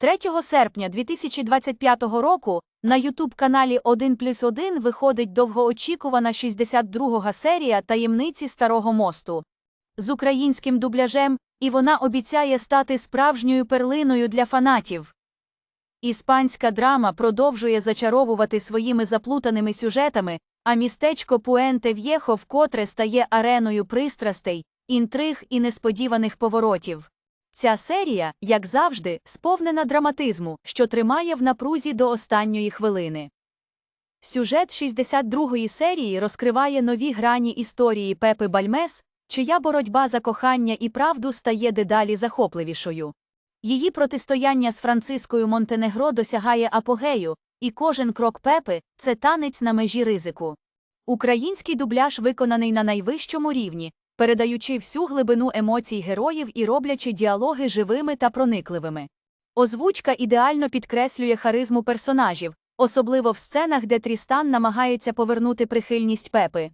3 серпня 2025 року на ютуб-каналі 1 плюс 1 виходить довгоочікувана 62-га серія таємниці Старого мосту з українським дубляжем, і вона обіцяє стати справжньою перлиною для фанатів. Іспанська драма продовжує зачаровувати своїми заплутаними сюжетами, а містечко Пуенте В'єхо вкотре стає ареною пристрастей, інтриг і несподіваних поворотів. Ця серія, як завжди, сповнена драматизму, що тримає в напрузі до останньої хвилини. Сюжет 62-ї серії розкриває нові грані історії Пепи Бальмес, чия боротьба за кохання і правду стає дедалі захопливішою. Її протистояння з Францискою Монтенегро досягає апогею, і кожен крок Пепи це танець на межі ризику. Український дубляж виконаний на найвищому рівні, передаючи всю глибину емоцій героїв і роблячи діалоги живими та проникливими. Озвучка ідеально підкреслює харизму персонажів, особливо в сценах, де Трістан намагається повернути прихильність Пепи.